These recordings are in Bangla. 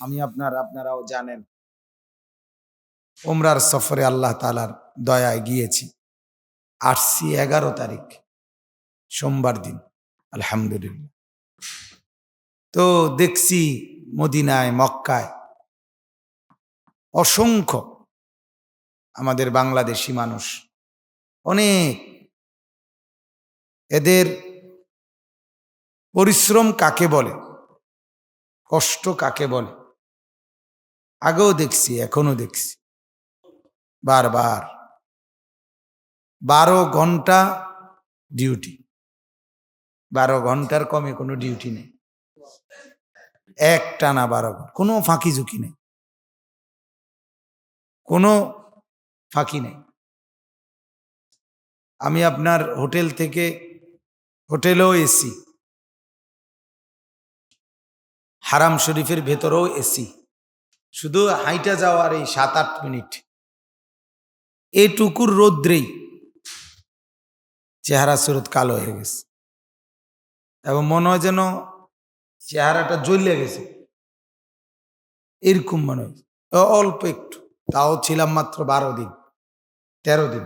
আমি আপনার, আপনারাও জানেন। ওমরার সফরে আল্লাহ তালার দয়ায় গিয়েছি। আসছি এগারো তারিখ, সোমবার দিন। আলহামদুলিল্লাহ। তো দেখছি মদিনায়, মক্কায় অসংখ্য আমাদের বাংলাদেশি মানুষ। অনেক। এদের পরিশ্রম কাকে বলে? কষ্ট কাকে বলে? আগেও দেখছি এখনও দেখছি। বারবার। বারো ঘণ্টা ডিউটি বারো ঘণ্টার কমে কোনো ডিউটি নেই। এক টানা বারো ঘণ্টা কোনো ফাঁকি ঝুঁকি নেই। কোনো ফাঁকি নেই। আমি আপনার হোটেল থেকে হোটেলেও এসি। হারাম শরীফের ভেতরেও এসি। শুধু হাইটা যাওয়ার এই সাত আট মিনিট। এটুকুর রৌদ্রেই চেহারা সুরত কালো হয়ে গেছে। এবং মনে হয় যেন চেহারাটা জ্বলে গেছে। এরকম মনে হয়। অল্প একটু। তাও ছিলাম মাত্র বারো দিন, তেরো দিন।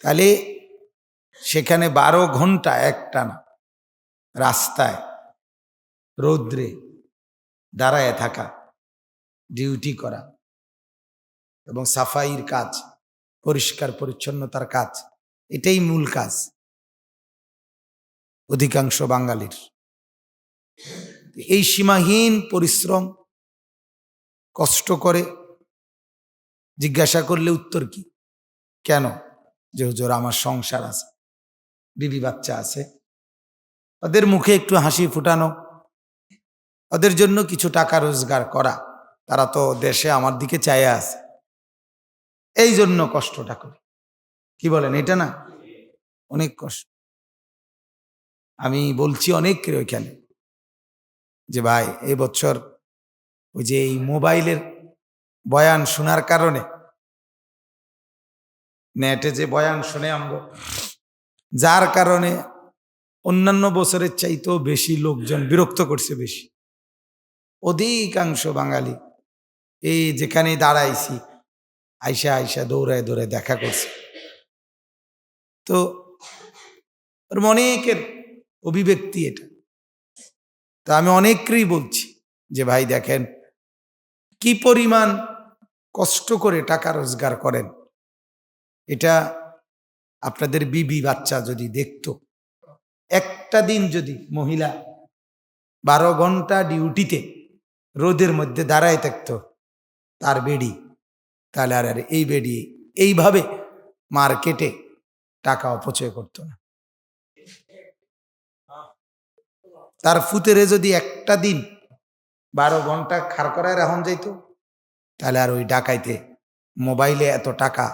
তাহলে সেখানে বারো ঘণ্টা একটানা রাস্তায় রৌদ্রে দাঁড়ায় থাকা ডিউটি করা এবং সাফাইয়ের কাজ, পরিষ্কার পরিচ্ছন্নতার কাজ, এটাই মূল কাজ অধিকাংশ বাঙালির। এই সীমাহীন পরিশ্রম কষ্ট করে জিজ্ঞাসা করলে উত্তর কি? কেন? যে, হুজুর, আমার সংসার আছে, বিবি বাচ্চা আছে। ওদের মুখে একটু হাসি ফুটানো ওদের জন্য কিছু টাকা রোজগার করা। তারা তো দেশে আমার দিকে চাইয়া আছে। এই জন্য কষ্টটা করি। কি বলেন, এটা না? অনেক কষ্ট। আমি বলছি অনেককে ওইখানে যে, ভাই এই বছর ওই যে এই মোবাইলের বয়ান শোনার কারণে, নেটে যে বয়ান শুনে আমগো, যার কারণে অন্যান্য বছরের চাইতেও বেশি লোকজন বিরক্ত করছে বেশি। অধিকাংশ বাঙালি এই যেখানে দাঁড়াইছি, আইসা আইসা দৌড়ায় দৌড়ায় দেখা করছে। তো ওর অনেকের অভিব্যক্তি এটা। তা আমি অনেককেই বলছি যে, ভাই দেখেন, কি পরিমাণ কষ্ট করে টাকা রোজগার করেন। এটা আপনাদের বিবি বাচ্চা যদি দেখতো, একটা দিন যদি মহিলা বারো ঘণ্টা ডিউটিতে রোদের মধ্যে দাঁড়ায় থাকতো তার বেডি। তাহলে আর এই বেডি এইভাবে মার্কেটে টাকা অপচয় করতো না। তার ফুতেরে যদি একটা দিন বারো ঘণ্টা খার করায় রাখুন যাইতো, তাহলে আর ওই ডাকাইতে মোবাইলে এত টাকা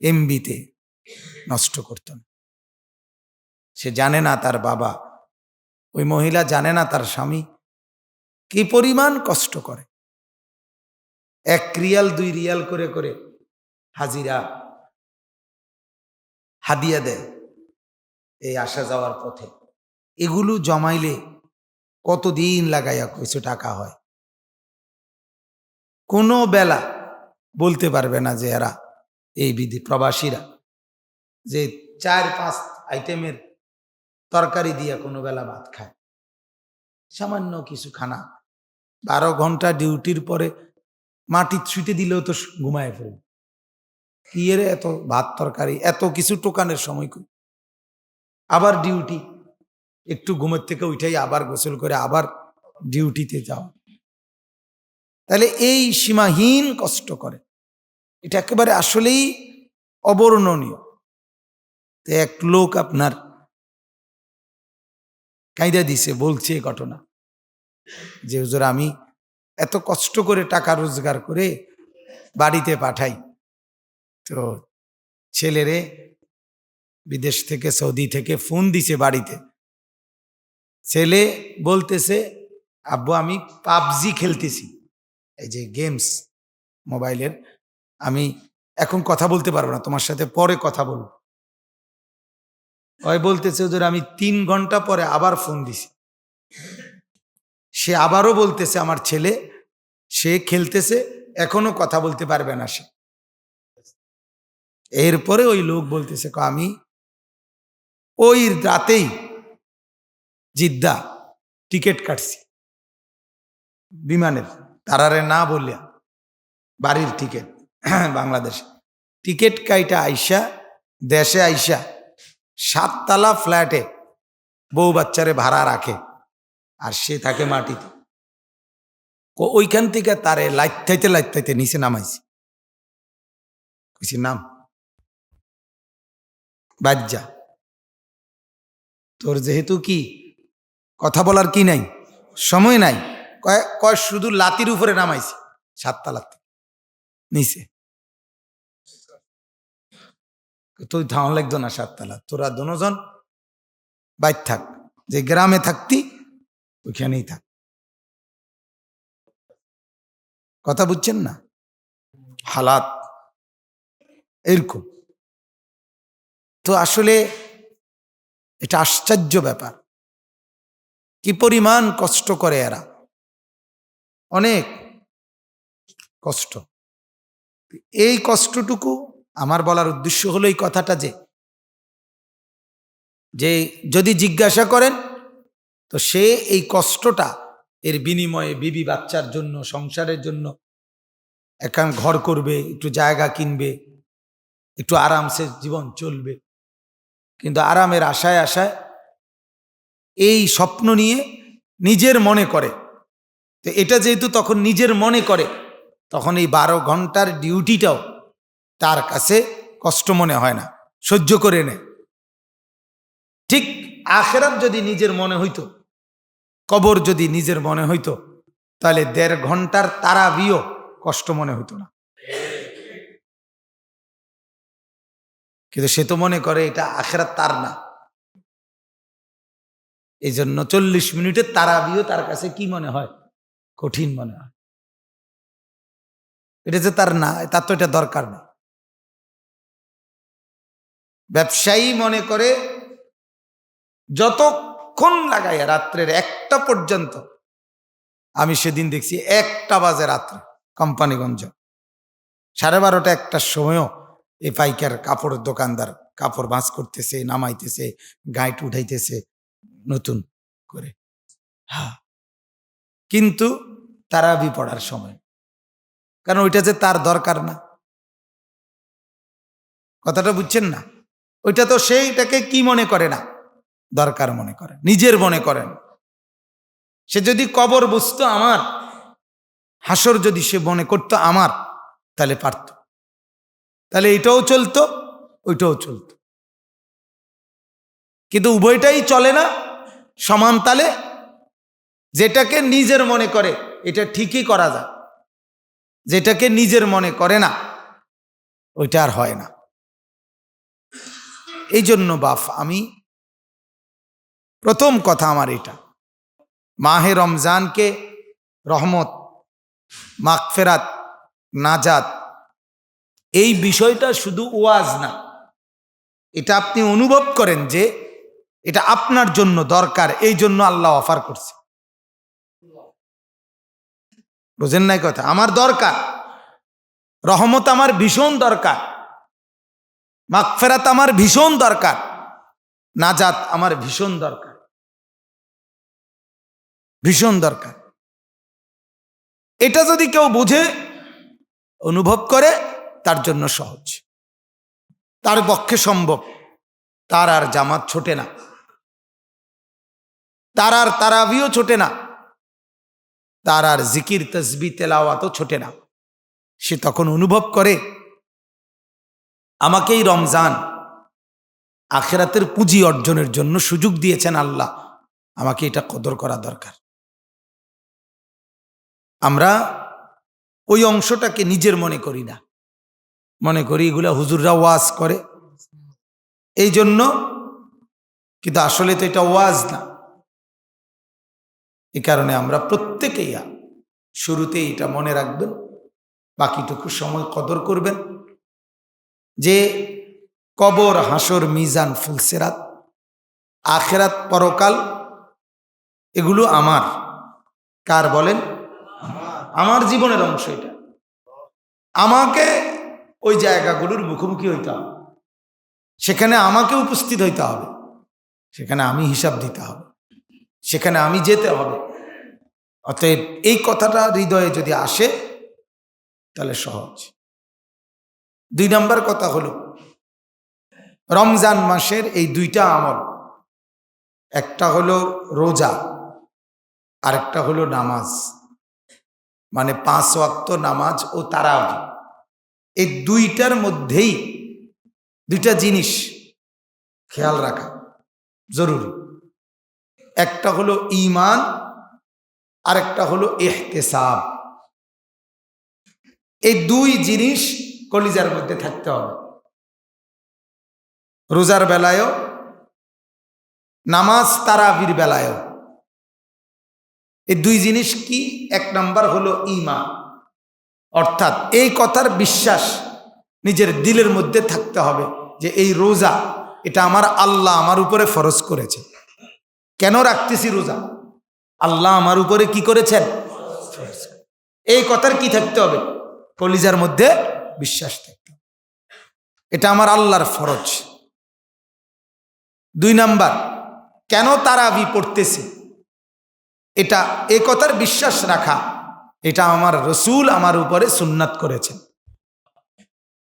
এমবিতে নষ্ট করত না। সে জানে না তার বাবা, ওই মহিলা জানে না তার স্বামী কি পরিমাণ কষ্ট করে? এক রিয়াল, দুই রিয়াল করে করে হাজিরা হাদিয়া দেয় এই আসা যাওয়ার পথে। এগুলো জমাইলে কতদিন লাগাইয়া কিছু টাকা হয়? কোনো বেলা বলতে পারবে না যে এরা, এই বিধি প্রবাসীরা, যে চার, পাঁচ আইটেমের তরকারি দিয়ে কোনো বেলা ভাত খায়। সামান্য কিছু খানা বারো ঘণ্টা ডিউটির পরে মাটি ছুটে দিলেও তো ঘুমায় ফেলবে কি এত ভাত তরকারি, এত কিছু টোকানের সময় কই? আবার ডিউটি, একটু ঘুমের থেকে উঠাই আবার গোসল করে আবার ডিউটিতে যাও তাহলে এই সীমাহীন কষ্ট করে, এটা একেবারে আসলেই অবর্ণনীয়। এক লোক আপনার কায়দা দিছে, বলছে ঘটনা। যে, হুজুর, আমি এত কষ্ট করে টাকা রোজগার করে বাড়িতে পাঠাই। তো ছেলেরে বিদেশ থেকে, সৌদি থেকে ফোন দিছে বাড়িতে। ছেলে বলতেছে, আব্বু, আমি পাবজি খেলতেছি। এই যে, গেমস, মোবাইলের, আমি এখন কথা বলতে পারব না, তোমার সাথে পরে কথা বলব। ওই বলতেছে ওদের আমি তিন ঘণ্টা পরে আবার ফোন দিছি। সে আবারও বলতেছে আমার ছেলে সে খেলতেছে এখনও কথা বলতে পারবে না সে। এরপরে ওই লোক বলতেছে "ক, আমি ওই রাতেই জিদ্দা টিকিট কাটছি বিমানের তারারে না বললে বাড়ির টিকিট বাংলাদেশে। টিকিট কাইটা আইসা দেশে আইসা সাততলা ফ্ল্যাটে বউ বাচ্চারে ভাড়া রাখে। আর সে থাকে মাটিতে। ওইখান থেকে তারে লাইতাইতে লাইতাইতে নিচে নামাইছে। কইছি, নাম। বাজ্জা তোর যেহেতু কি কথা বলার কি নাই, সময় নাই, কয় কয় শুধু লাতির উপরে নামাইছে সাততলাতে নিচে। তুই ধাওয়া লাগতো না সাততলা তোরা দুজন বাইর থাক, যে গ্রামে থাকতি ওইখানেই থাক। কথা বুঝছেন না? হালাত এরকম। তো আসলে এটা আশ্চর্য ব্যাপার। কি পরিমাণ কষ্ট করে এরা? অনেক কষ্ট। এই কষ্টটুকু আমার বলার উদ্দেশ্য হলো এই কথাটা যে যে যদি জিজ্ঞাসা করেন তো সে এই কষ্টটা এর বিনিময়ে বিবি বাচ্চার জন্য, সংসারের জন্য একান ঘর করবে, একটু জায়গা কিনবে, একটু আরামসে জীবন চলবে। কিন্তু আরামের আশায় আশায় এই স্বপ্ন নিয়ে নিজের মনে করে। তো এটা যেহেতু তখন নিজের মনে করে, তখন এই বারো ঘণ্টার ডিউটিটাও তার কাছে কষ্ট মনে হয় না, সহ্য করে নেয়। ঠিক আখেরাত যদি নিজের মনে হইতো কবর যদি নিজের মনে হইতো, তাহলে দেড় ঘণ্টার তারাবিও কষ্ট মনে হইতো না। কিন্তু সে তো মনে করে এটা আখেরাত তার না। এই জন্য চল্লিশ মিনিটের তারাবিও তার কাছে কি মনে হয়? কঠিন মনে হয়। এটা যে তার না, তার তো এটা দরকার নেই ব্যবসায়ী মনে করে যতক্ষণ লাগাইয়া রাত্রের একটা পর্যন্ত? আমি সেদিন দেখছি একটা বাজে রাত্রে কোম্পানিগঞ্জ। সাড়ে বারোটা একটার সময়ও এই পাইকার কাপড়ের দোকানদার কাপড় ভাঁজ করতেছে, নামাইতেছে গাইট উঠাইতেছে নতুন করে। হ্যাঁ কিন্তু তারাবি পড়ার সময়। কারণ ওইটা যে তার দরকার না। কথাটা বুঝছেন না? ওইটা তো সেইটাকে কি মনে করে না? দরকার মনে করে নিজের মনে করেন। সে যদি কবর বুঝতো আমার, হাসর যদি সে মনে করতো আমার, তাহলে পারত। তাহলে এটাও চলতো, ওইটাও চলতো। কিন্তু উভয়টাই চলে না, সমান তালে, যেটাকে নিজের মনে করে, এটা ঠিকই করা যায়। যেটাকে নিজের মনে করে না, ওইটা আর হয় না। এই জন্য বাফ আমি প্রথম কথা আমার এটা। মাহে রমজানকে রহমত, মাগফেরাত, নাজাত, এই বিষয়টা শুধু ওয়াজ না। এটা আপনি অনুভব করেন যে এটা আপনার জন্য দরকার, এই জন্য আল্লাহ অফার করছে। বুঝেন নাই কথা? আমার দরকার। রহমত আমার ভীষণ দরকার। মাগফেরাত আমার ভীষণ দরকার। নাজাত আমার ভীষণ দরকার। ভীষণ দরকার। এটা যদি কেউ বুঝে, অনুভব করে, তার জন্য সহজ। তার পক্ষে সম্ভব। তার আর জামাত ছোটে না। তার আর তারাবিও ছোটে না। তার আর জিকির তসবি তেলাওয়াতও ছোটে না। সে তখন অনুভব করে, আমাকেই রমজান, আখেরাতের পুঁজি অর্জনের জন্য সুযোগ দিয়েছেন আল্লাহ। আমাকে এটা কদর করা দরকার। আমরা ওই অংশটাকে নিজের মনে করি না। মনে করি এগুলা হুজুররা ওয়াজ করে। এই জন্য কিন্তু আসলে তো এটা ওয়াজ না। এ কারণে আমরা প্রত্যেকেই শুরুতেই এটা মনে রাখবেন, বাকিটুকু সময় কদর করবেন যে কবর, হাসর, মিজান, ফুলসেরাত, আখেরাত, পরকাল এগুলো আমার। কার বলেন? আমার জীবনের অংশ এটা। আমাকে ওই জায়গাগুলোর মুখোমুখি হইতে হবে। সেখানে আমাকে উপস্থিত হইতে হবে। সেখানে আমি হিসাব দিতে হবে। সেখানে আমি যেতে হবে। অতএব এই কথাটা হৃদয়ে যদি আসে, তাহলে সহজ। দুই নম্বর কথা হলো, রমজান মাসের এই দুইটা আমল, একটা হলো রোজা, আরেকটা হলো নামাজ। মানে পাঁচ ওয়াক্ত নামাজ ও তারাবি। এই দুইটার মধ্যেই দুইটা জিনিস খেয়াল রাখা জরুরি। একটা হলো ইমান আরেকটা হলো এহতেসাব এই দুই জিনিস কলিজার মধ্যে থাকতে হবে। রোজার বেলায়ও, নামাজ তারাবির বেলায়ও। এই দুই জিনিস কি? এক নাম্বার হলো ইমা। অর্থাৎ এই কথার বিশ্বাস নিজের দিলের মধ্যে থাকতে হবে যে এই রোজা, এটা আমার আল্লাহ আমার উপরে ফরজ করেছে। কেন রাখতেছি রোজা? আল্লাহ আমার উপরে কি করেছেন? এই কথার কি থাকতে হবে? কলিজার মধ্যে বিশ্বাস থাকতে। এটা আমার আল্লাহর ফরজ। দুই নাম্বার, কেন তারা তারাবি পড়তেছি? এটা এ কথার বিশ্বাস রাখা। এটা আমার রসুল আমার উপরে সুন্নাত করেছেন।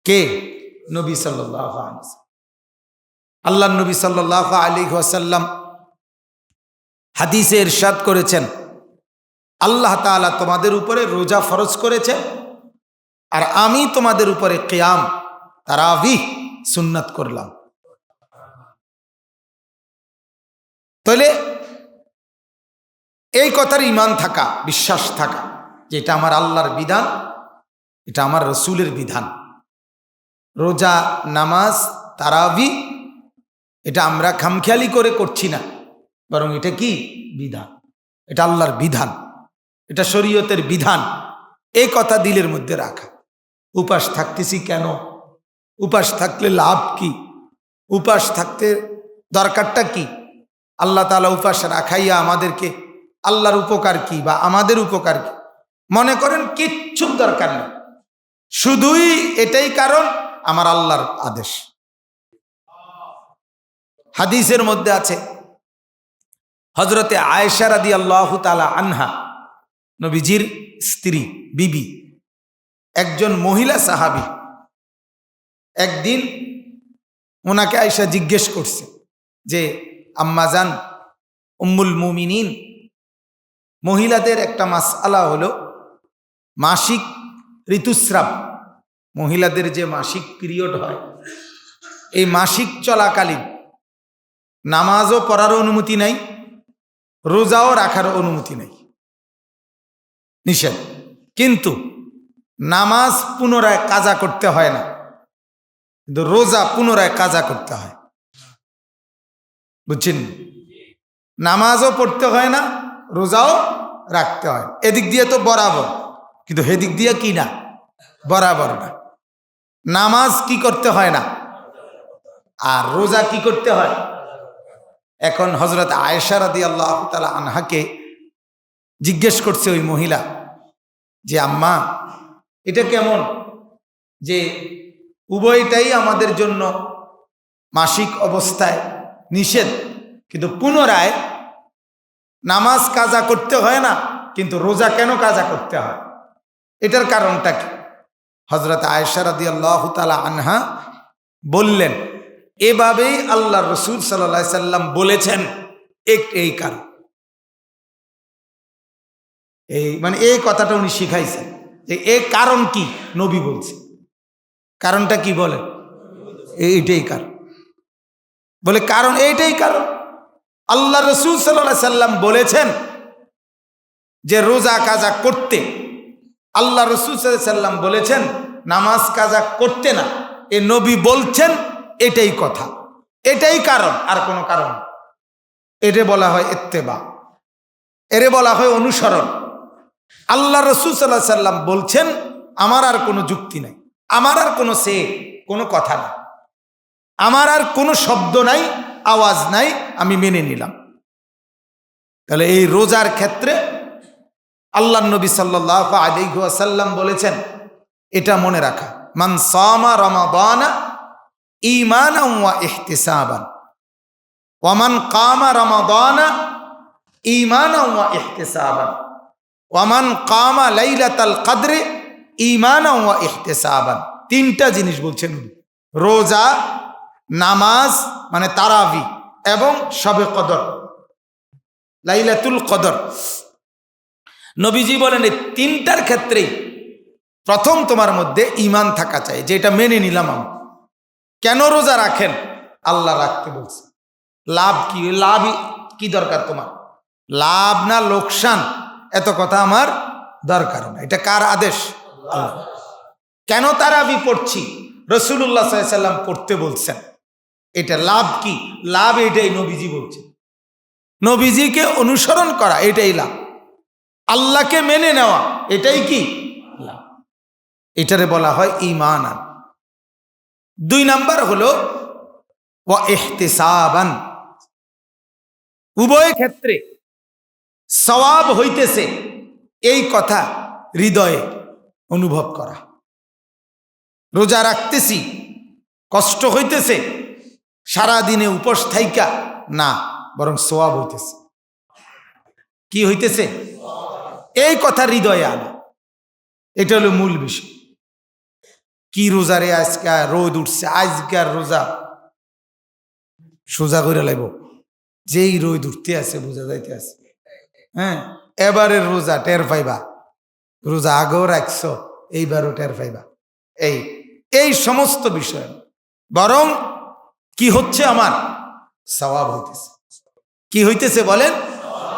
কে? নবী সাল্লাহ আল্লাহ নবী সাল্লাহ আলী ওয়াসাল্লাম হাদিসে ইরশাদ করেছেন, আল্লাহ তাআলা তোমাদের উপরে রোজা ফরজ করেছে আর আমি তোমাদের উপরে কেয়াম, তারাবি, সুন্নাত করলাম। তাহলে এই কথার ইমান থাকা, বিশ্বাস থাকা, যে এটা আমার আল্লাহর বিধান, এটা আমার রসুলের বিধান। রোজা, নামাজ, তারাবি, এটা আমরা খামখেয়ালি করে করছি না, বরং এটা কি? বিধান। এটা আল্লাহর বিধান। এটা শরীয়তের বিধান। এই কথা দিলের মধ্যে রাখা। উপাস থাকতেছি কেন? উপাস থাকলে লাভ কি? উপাস থাকতে দরকারটা কি? আল্লাহ তালা উপাস রাখাইয়া আমাদেরকে আল্লাহর উপকার কি বা আমাদের উপকার কি? মনে করেন কিচ্ছু দরকার নেই। শুধুই এটাই কারণ, আমার আল্লাহর আদেশ। হাদিসের মধ্যে আছে হজরতে আয়েশা রাদি আল্লাহ তালা আনহা, নবীজির স্ত্রী, বিবি, একজন মহিলা সাহাবি, একদিন ওনাকে আয়েশা জিজ্ঞেস করছে যে আম্মাজান উম্মুল মুমিনিন মহিলাদের একটা মাসআলা হলো মাসিক ঋতুস্রাব। মহিলাদের যে মাসিক পিরিয়ড হয়, এই মাসিক চলাকালীন নামাজও পড়ার অনুমতি নাই, রোজাও রাখার অনুমতি নেই। নিষেধ। কিন্তু নামাজ পুনরায় কাজা করতে হয় না, কিন্তু রোজা পুনরায় কাজা করতে হয়। বুঝছেন? নামাজও পড়তে হয় না, রোজাও রাখতে হয়। এদিক দিয়ে তো বরাবর। কিন্তু হেদিক দিয়ে কি না? বরাবর না। নামাজ কি করতে হয় না? আর রোজা কি করতে হয়? এখন হজরত আয়েশা রাদি আল্লাহ তালা আনহাকে জিজ্ঞেস করছে ওই মহিলা যে, আম্মা, এটা কেমন? যে উভয়টাই আমাদের জন্য মাসিক অবস্থায় নিষেধ, কিন্তু পুনরায় নামাজ কাজা করতে হয় না, কিন্তু রোজা কেন কাজা করতে হয়? এটার কারণটা কি? হজরত আয়সারাদি আল্লাহ তালা আনহা বললেন, এভাবেই আল্লাহ রসুল সাল্লা সাল্লাম বলেছেন, এক এই কারণ। এই মানে এই কথাটা উনি শিখাইছেন, যে এ কারণ কি? নবী বলছে। কারণটা কি বলে এইটাই কারণ। বলে কারণ এইটাই কারণ। আল্লাহ রসুল সাল্লাহ সাল্লাম বলেছেন যে রোজা কাজা করতে। আল্লাহ রসুল সাল্লাম বলেছেন, নামাজ কাজা করতে না। এ নবী বলছেন, এটাই কথা। এটাই কারণ, আর কোনো কারণ না। এরে বলা হয় এত্তেবা এরে বলা হয় অনুসরণ। আল্লাহ রসুল সাল্লাহ সাল্লাম বলছেন, আমার আর কোনো যুক্তি নাই। আমার আর কোনো সে, কোনো কথা নাই। আমার আর কোনো শব্দ নাই। আওয়াজ নাই, আমি মেনে নিলাম। তাহলে এই রোজার ক্ষেত্রে আল্লাহ নবী সাল্লাহ আলিহাসাল্লাম বলেছেন, এটা মনে রাখা, মান সামা রমাদানা ইমানা ইহতিসাবান। ওয়ামান কামা রমাদানা ইমানা ইহতিসাবান। ওয়ামান কামা লাইলাতাল কদরে ইমানা ইহতিসাবান। তিনটা জিনিস বলছেন। রোজা নামাজ মানে তারাবি এবং সবে কদর, লাইলাতুল কদর। নবীজি বলেন, এই তিনটার ক্ষেত্রেই প্রথম তোমার মধ্যে ইমান থাকা চাই, যেটা মেনে নিলাম আমি। কেন রোজা রাখেন? আল্লাহ রাখতে বলছে। লাভ কি? লাভ কি দরকার তোমার? লাভ না লোকসান? এত কথা আমার দরকার না এটা কার আদেশ? কেন তারা আমি পড়ছি রসুল্লাহ সাল্লাম পড়তে বলছেন। এটা লাভ কি? লাভ এটাই নবীজি বলছে। নবীজিকে অনুসরণ করা, এটাই লাভ। আল্লাহকে মেনে নেওয়া, এটাই কি? লাভ। এটারে বলা হয় ইমান দুই নাম্বার হলো, ওয়া এহতেসাবান উভয় ক্ষেত্রে সওয়াব হইতেছে এই কথা হৃদয়ে অনুভব করা। রোজা রাখতেছি, কষ্ট হইতেছে সারা দিনে উপোস থাইকা, না, বরং সোয়াব হইতেছে। কি হইতেছে? এই কথা হৃদয়ে আনা। এটা হলো মূল বিষয়। কি রোজা রে আজকে? রোদ উঠছে আজকার রোজা। সোজা করে লাগব যেই রোদ উঠতে আছে, বোঝা যাইতে আছে। হ্যাঁ? এবারের রোজা, টের পাইবা। রোজা আগেও রাখছ, এইবারও টের পাইবা। এই এই সমস্ত বিষয়। বরং কি হচ্ছে আমার? সওয়াব হইতেছে। কি হইতেছে বলেন?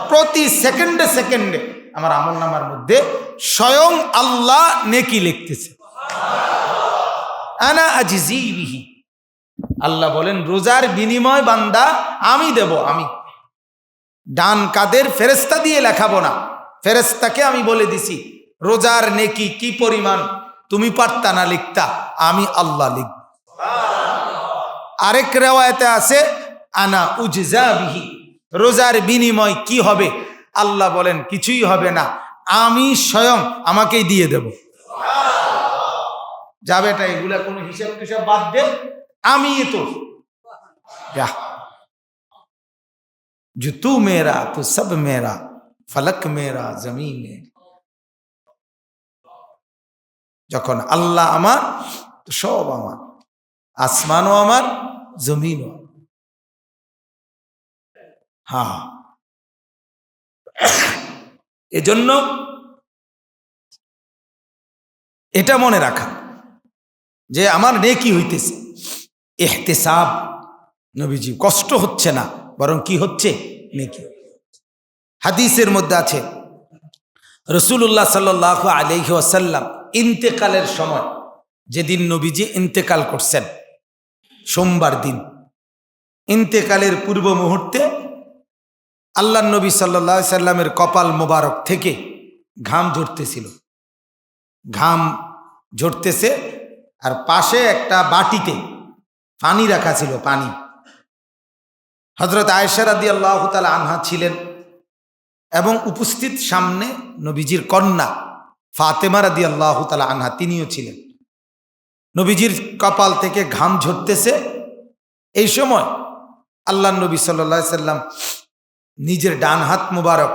প্রতি সেকেন্ডে সেকেন্ডে আমার আমল নামার মধ্যে স্বয়ং আল্লাহ নেকি লিখতেছে। আনা আজিজি বিহি। আল্লাহ বলেন, রোজার বিনিময় বান্দা, আমি দেব, আমি। ডান কাদের ফেরেস্তা দিয়ে লেখাবো না। ফেরেস্তাকে আমি বলে দিছি, রোজার নেকি কি পরিমাণ? তুমি পারতা না লিখতা, আমি আল্লাহ লিখব। আরেক রেওয়ায়তে আছে আনা উজজা বিহি রোজার বিনিময় কি হবে আল্লাহ বলেন কিছুই হবে না আমি স্বয়ং আমাকেই দিয়ে দেব যাবে এটা এগুলা কোনো হিসাব টিসাব বাদ দে আমি তো যা जो तू मेरा तो सब मेरा फलक मेरा जमीन मेरी যখন আল্লাহ আমার তো সব আমার আসমানও আমার, জমিনও। হ্যাঁ এজন্য এটা মনে রাখা যে আমার নেকি হইতেছে। এহতেসাব, নবীজি, কষ্ট হচ্ছে না, বরং কি হচ্ছে? নেকি। হাদিসের মধ্যে আছে রসুল্লাহ সাল্লাহ আলহি আসাল্লাম ইন্তেকালের সময়, যেদিন নবীজি ইন্তেকাল করছেন সোমবার দিন। ইন্তেকালের পূর্ব মুহূর্তে আল্লাহ নবী সাল্লা সাল্লামের কপাল মোবারক থেকে ঘাম ঝরতেছিল। ঘাম ঝরতেছে আর পাশে একটা বাটিতে পানি রাখা ছিল, পানি। হজরত আয়সারাদি আল্লাহ তালা আনহা ছিলেন এবং উপস্থিত সামনে নবীজির কন্যা ফাতেমা রাদি আল্লাহ তালা আনহা তিনিও ছিলেন। নবীজির কপাল থেকে ঘাম ঝরতেছে। এই সময় আল্লাহ নবী সাল্লা সাল্লাম নিজের ডান হাত মুবারক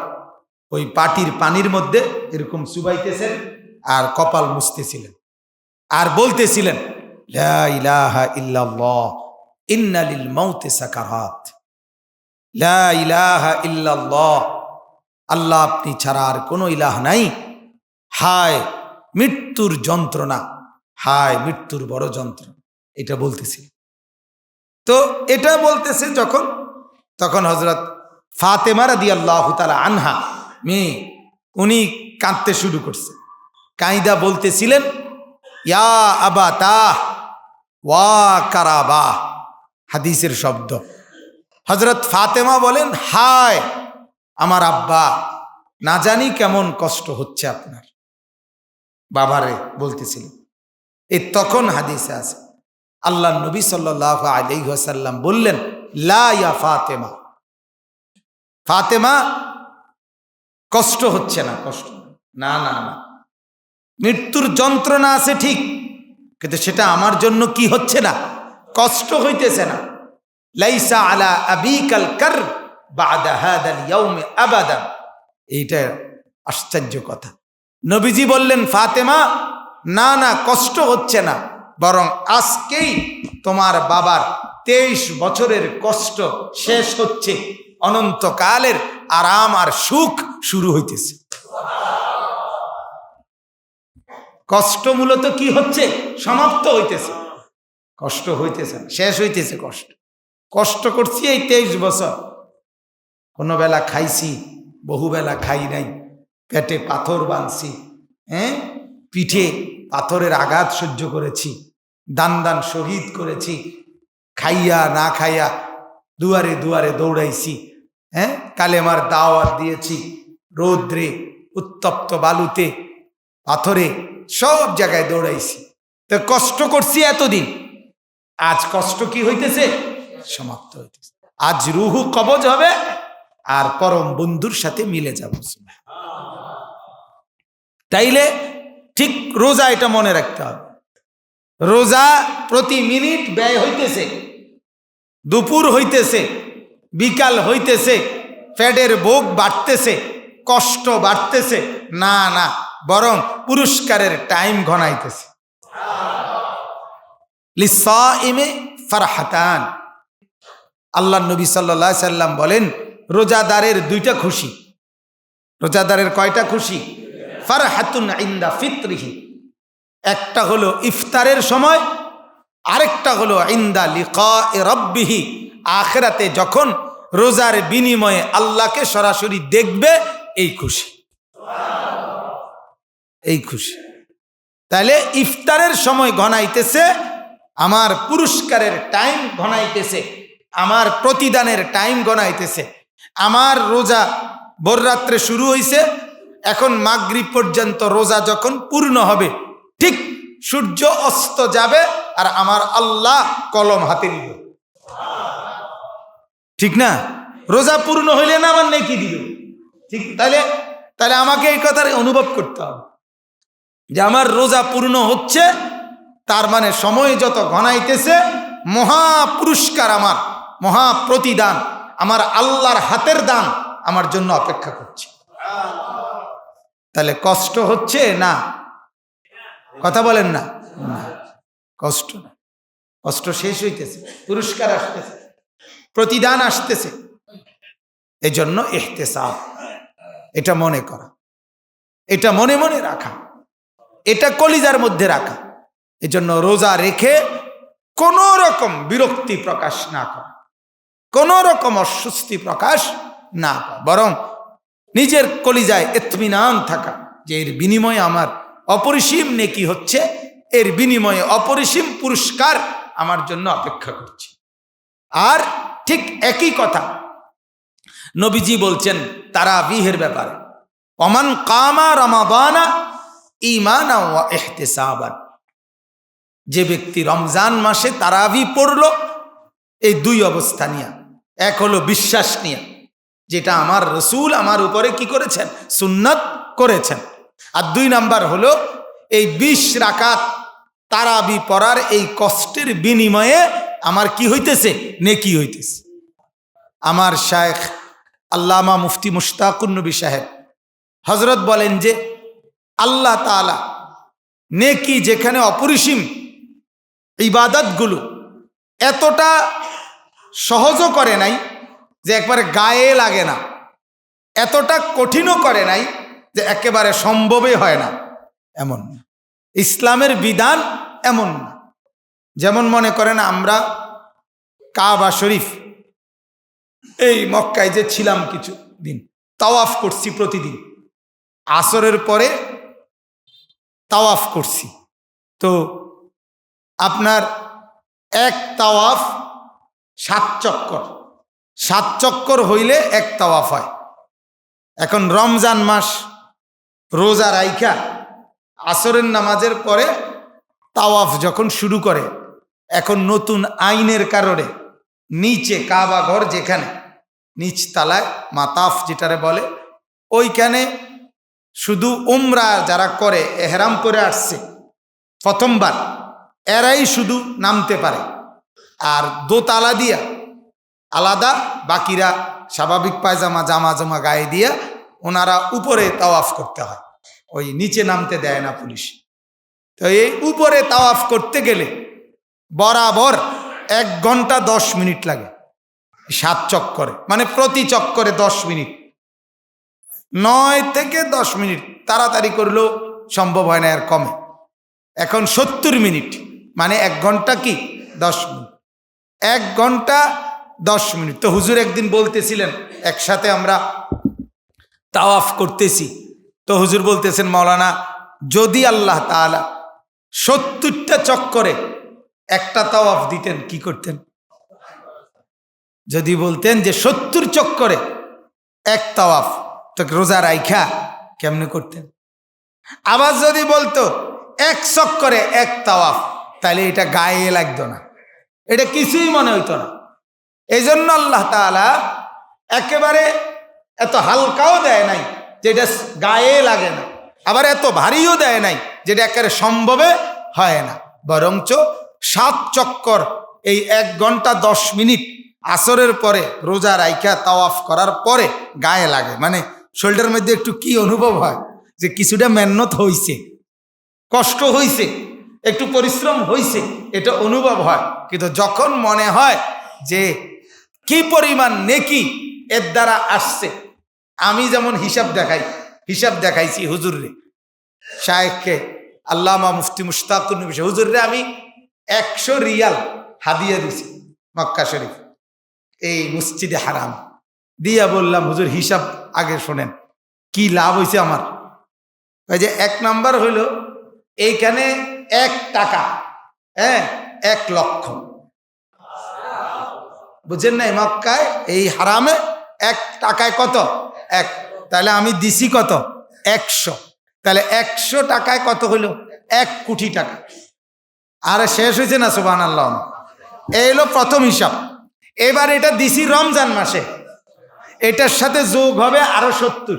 ওই পাটির পানির মধ্যে এরকম চুবাইতেছেন আর কপাল মুছতেছিলেন। আর বলতেছিলেন আল্লাহ আপনি ছাড়া আর কোনো ইলাহ নাই। হায়, মৃত্যুর যন্ত্রণা। হায়, মৃত্যুর বড় যন্ত্রণা এটা বলতেছি। তো এটা বলতেছে যখন, তখন হজরত ফাতেমারা দি আল্লাহ তালা আনহা, মেয়ে, উনি কাঁদতে শুরু করছে। কাইদা বলতেছিলেন, ইয়া আবা তাহ, ওয়া কারাবা হাদিসের শব্দ। হজরত ফাতেমা বলেন, হায়, আমার আব্বা, না জানি কেমন কষ্ট হচ্ছে আপনার। বাবারে বলতেছিলেন। এই তখন হাদিসে আছে। আল্লাহ নবী সাল্লাহ আলাইসাল্লাম বললেন, লা ইয়া ফাতেমা। ফাতেমা কষ্ট হচ্ছে না, কষ্ট না। না না মৃত্যুর যন্ত্রণা আছে ঠিক, কিন্তু সেটা আমার জন্য কি হচ্ছে না? কষ্ট হইতেছে না। লাইসা আলা আবিকাল কর এইটা আশ্চর্য কথা। নবীজি বললেন, ফাতেমা না না, কষ্ট হচ্ছে না। বরং আজকেই তোমার বাবার তেইশ বছরের কষ্ট শেষ হচ্ছে। অনন্তকালের আরাম আর সুখ শুরু হইতেছে। কষ্ট মূলত কি হচ্ছে? সমাপ্ত হইতেছে। কষ্ট হইতেছে শেষ হইতেছে কষ্ট। কষ্ট করছি এই তেইশ বছর। কোনো বেলা খাইছি, বহু বেলা খাই নাই। পেটে পাথর বাঁধছি হ্যাঁ? পিঠে পাথরের আঘাত সহ্য করেছি, দান দান শহীদ করেছি, খাইয়া না খাইয়া দুয়ারে দুয়ারে দৌড়াইছি হ্যাঁ? কালেমার দাওয়াত দিয়েছি, রৌদ্রে উত্তপ্ত বালুতে পাথরে সব জায়গায় দৌড়াইছি। তো কষ্ট করছি এতদিন, আজ কষ্ট কি হইতেছে? সমাপ্ত হইতেছে। আজ রুহু কবজ হবে, আর পরম বন্ধুর সাথে মিলে যাব। তাইলে ঠিক রোজা এটা মনে রাখতে হবে। রোজা প্রতি মিনিট ব্যয় হইতেছে, দুপুর হইতেছে, বিকাল হইতেছে, ফ্যাটের ভোগ বাড়তেছে, কষ্ট বাড়তেছে, না না, বরং পুরস্কারের টাইম ঘনাইতেছে। লিসাইমে ফারহাতান। আল্লাহ নবী সাল্লাম বলেন, রোজাদারের দুইটা খুশি। রোজাদারের কয়টা খুশি? ফারহাতুন ইন্দা ফিত্রিহি। একটা হলো ইফতারের সময়, আরেকটা হলো ইন্দা লিকা এ রব্বিহি। আখেরাতে যখন রোজার বিনিময়ে আল্লাহকে সরাসরি দেখবে, এই খুশি। এই খুশি। তাহলে ইফতারের সময় ঘনাইতেছে, আমার পুরস্কারের টাইম ঘনাইতেছে, আমার প্রতিদানের টাইম গণাইতেছে আমার রোজা ভোররাত্রে শুরু হয়েছে এখন মাগরিব পর্যন্ত রোজা যখন পূর্ণ হবে, ঠিক সূর্য অস্ত যাবে আর আমার আল্লাহ কলম হাতে নিব। ঠিক না? রোজা পূর্ণ হইলে না আমার নেকি দিল ঠিক তাহলে তাহলে আমাকে এই কথার অনুভব করতে হবে। যে আমার রোজা পূর্ণ হচ্ছে, তার মানে সময় যত ঘনাইতেছে, মহা পুরস্কার আমার, মহা প্রতিদান, আমার আল্লাহর হাতের দান আমার জন্য অপেক্ষা করছে। তাহলে কষ্ট হচ্ছে না? কথা বলেন না। কষ্ট না। কষ্ট শেষ হইতেছে, পুরস্কার আসতেছে, প্রতিদান আসতেছে। এজন্য এহতেসাব এটা মনে করা। এটা মনে মনে রাখা। এটা কলিজার মধ্যে রাখা। এজন্য রোজা রেখে কোনো রকম বিরক্তি প্রকাশ না করা। কোনো রকম অস্বস্তি প্রকাশ না করা। বরং নিজের কলিজায় এতমিনান থাকা, যে এর বিনিময়ে আমার অপরিসীম নেকি হচ্ছে, এর বিনিময়ে অপরিসীম পুরস্কার আমার জন্য অপেক্ষা করছে। আর ঠিক একই কথা নবীজি বলছেন তারা বিহের ব্যাপারে। অমান কামা রমাবানা ইমানা যে ব্যক্তি রমজান মাসে তারাবি পড়ল, এই দুই অবস্থা নিয়ে, এক হলো বিশ্বাস নিয়ে যেটা আমার রসুল আমার উপরে কি করেছেন? সুন্নত করেছেন। আর দুই নাম্বার হলো, এই বিশ রাকাত তারাবি পড়ার এই কষ্টের বিনিময়ে আমার কি হইতেছে? নেকি হইতেছে। আমার শায়েখ আল্লামা মুফতি মুশতাকুন্নবী সাহেব হজরত বলেন যে, আল্লাহ তালা নেকি যেখানে অপরিসীম ইবাদতগুলো এতটা সহজও করে নাই যে একবারে গায়ে লাগে না। এতটা কঠিনও করে নাই যে একেবারে সম্ভবই হয় না। এমন। ইসলামের বিধান এমন না। যেমন মনে করেন আমরা কাবা শরীফ, এই মক্কায় যে ছিলাম কিছু দিন তাওয়াফ করছি প্রতিদিন। আসরের পরে তাওয়াফ করছি। তো আপনার এক তাওয়াফ সাত চক্কর। সাত চক্কর হইলে এক তাওয়াফ হয়। এখন রমজান মাস, রোজা রাইখা, আসরের নামাজের পরে তাওয়াফ যখন শুরু করে, এখন নতুন আইনের কারণে নিচে কাবা ঘর যেখানে, নিচ তালায় মাতাফ যেটারে বলে, ওইখানে শুধু উমরা যারা করে, এহরাম করে আসছে, প্রথমবার, এরাই শুধু নামতে পারে। আর দোতালা দিয়া আলাদা, বাকিরা স্বাভাবিক পায়জামা, জামা জামা গায়ে দিয়া ওনারা উপরে তাওয়াফ করতে হয়। ওই নিচে নামতে দেয় না পুলিশ। তো এই উপরে তাওয়াফ করতে গেলে বরাবর এক ঘণ্টা দশ মিনিট লাগে। সাত চক্করে মানে প্রতি চক্করে দশ মিনিট। নয় থেকে দশ মিনিট তাড়াতাড়ি করলেও সম্ভব হয় না, আর কমে। এখন সত্তর মিনিট মানে এক ঘণ্টা কি? দশ মিনিট। এক ঘণ্টা দশ মিনিট। তো হুজুর একদিন বলতেছিলেন, একসাথে আমরা তাওয়াফ করতেছি। তো হুজুর বলতেছেন, মাওলানা, যদি আল্লাহ তাআলা সত্তরটা চক্করে একটা তাওয়াফ দিতেন, কি করতেন? যদি বলতেন যে সত্তর চক্করে এক তাওয়াফ, তো রোজা রাইখা কেমনে করতেন? আবার যদি বলতো, এক চক্করে এক তাওয়াফ তাহলে এটা গায়ে লাগতো না। এটা কিছুই মনে হইতো না। এই জন্য আল্লাহ তাআলা একেবারে এত হালকাও দেয় নাই, যেটা গায়ে লাগে না। আবার এত ভারীও দেয় নাই, যেটা একেবারে সম্ভবে হয় না। বরঞ্চ সাত চক্কর এই এক ঘণ্টা দশ মিনিট আসরের পরে রোজা রাইখা তাওয়াফ করার পরে গায়ে লাগে। মানে শরীরটার মধ্যে একটু কি অনুভব হয়? যে কিছুটা মেহনত হইছে, কষ্ট হইছে, একটু পরিশ্রম হইছে, এটা অনুভব হয়। কিন্তু যখন মনে হয় যে কি পরিমাণ নেকি এর দ্বারা আসছে? আমি যেমন হিসাব দেখাই, হিসাব দেখাইছি হুজুররে। শায়েখকে, আল্লামা মুফতি মুশতাকুর নবী হুজুররে আমি একশো রিয়াল হাদিয়া দিছি মক্কা শরীফ, এই মসজিদে হারাম। দিয়া বললাম, হুজুর, হিসাব আগে শোনেন, কি লাভ হয়েছে আমার? ওই যে এক নাম্বার হইল, এইখানে এক টাকা হ্যাঁ এক লক্ষ। বুঝেন নাই মক্কায় এই হারামে এক টাকায় কত? এক। তাহলে আমি দিছি কত? একশো। তাহলে একশো টাকায় কত হইল? এক কোটি টাকা। আর শেষ হয়েছে না সুবান আল্লাহ এই হলো প্রথম হিসাব। এবার এটা দিছি রমজান মাসে। এটার সাথে যোগ হবে আরও সত্তর।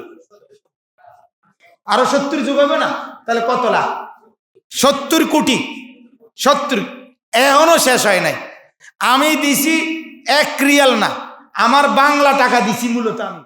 আরও সত্তর যোগ হবে না? তাহলে কত লাখ সত্তর কোটি। সত্তর। এখনও শেষ হয় নাই। আমি দিছি এক রিয়াল না। আমার বাংলা টাকা দিছি মূলত আমি।